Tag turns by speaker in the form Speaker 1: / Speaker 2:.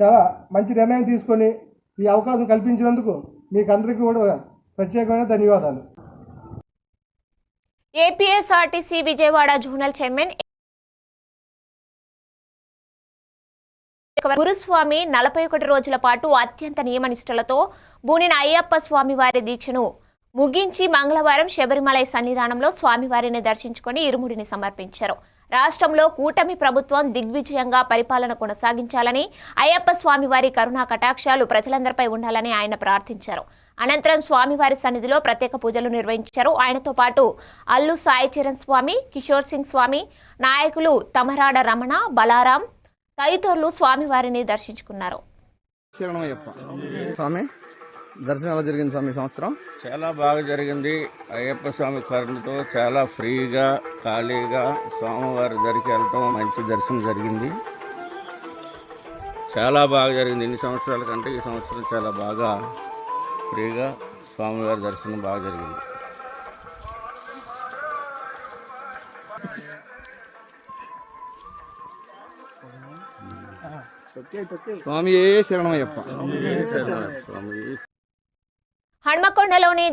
Speaker 1: చాలా మంచి నిర్ణయం తీసుకొని ఈ అవకాశం కల్పించినందుకు మీకు అందరికీ కూడా ప్రత్యేకమైన ధన్యవాదాలు.
Speaker 2: APSRTC Vijayawada zonal chairman Guruswamy నలభై ఒకటి రోజుల పాటు అత్యంత నియమనిష్టలతో బూనిన అయ్యప్ప స్వామి వారి దీక్షను ముగించి మంగళవారం శబరిమలై సన్నిధానంలో స్వామివారిని దర్శించుకొని ఇరుముడిని సమర్పించారు. రాష్ట్రంలో కూటమి ప్రభుత్వం దిగ్విజయంగా పరిపాలన కొనసాగించాలని అయ్యప్ప స్వామివారి కరుణా కటాక్షాలు ప్రజలందరిపై ఉండాలని ఆయన ప్రార్థించారు. అనంతరం స్వామివారి సన్నిధిలో ప్రత్యేక పూజలు నిర్వహించారు. ఆయనతో పాటు అల్లు సాయి చరణ్ స్వామి కిషోర్ సింగ్ స్వామి నాయకులు తమరాడ రమణ బలారాం తదితరులు స్వామివారిని దర్శించుకున్నారు.
Speaker 3: స్వామి దర్శనం ఎలా జరిగింది స్వామి సంవత్సరం?
Speaker 4: చాలా బాగా జరిగింది. అయ్యప్ప స్వామి కరుణతో చాలా ఫ్రీగా ఖాళీగా స్వామివారి దగ్గరికి వెళ్ళటం మంచి దర్శనం జరిగింది. చాలా బాగా జరిగింది. ఇన్ని సంవత్సరాల కంటే ఈ సంవత్సరం చాలా బాగా ఫ్రీగా స్వామివారి దర్శనం బాగా జరిగింది.
Speaker 3: స్వామి ఏ శరణమయ్యప్ప.
Speaker 4: స్వామి
Speaker 2: హన్మకొండలోని